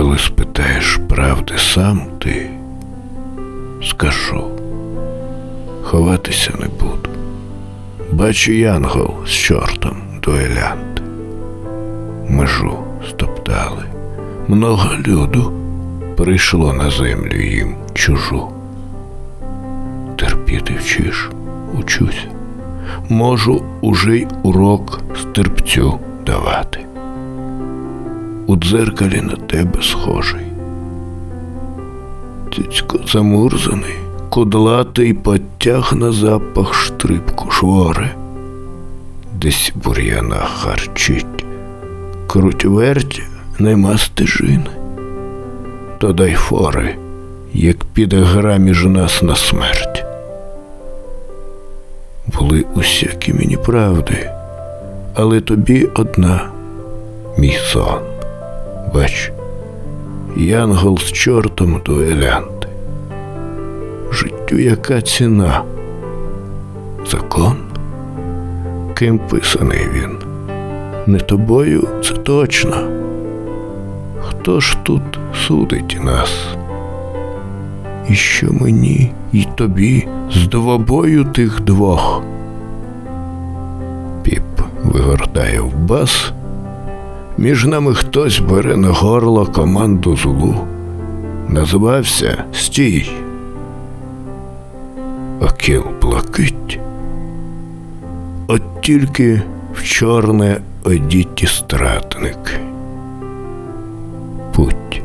коли спитаєш правди сам ти, скажу, ховатися не буду. Бачу янгол з чортом дуелянт. Межу стоптали. Много люду прийшло на землю їм чужу. Терпіти вчиш, учусь. Можу уже й урок стерпцю давати. У дзеркалі на тебе схожий. Цицько замурзаний, кудлатий потяг на запах штрипку швори. Десь бур'яна харчить, круть верть нема стежини. То дай фори, як піде гра між нас на смерть. Були усякі мені правди, але тобі одна мій сон. Бач, янгол з чортом дуелянти. Життю яка ціна? Закон? Ким писаний він? Не тобою це точно. Хто ж тут судить нас? І що мені і тобі з двобою тих двох? Піп вигортає в бас. Між нами хтось бере на горло команду злу. Назвався Стій. Окіл плакить. От тільки в чорне одіті стратники. Путь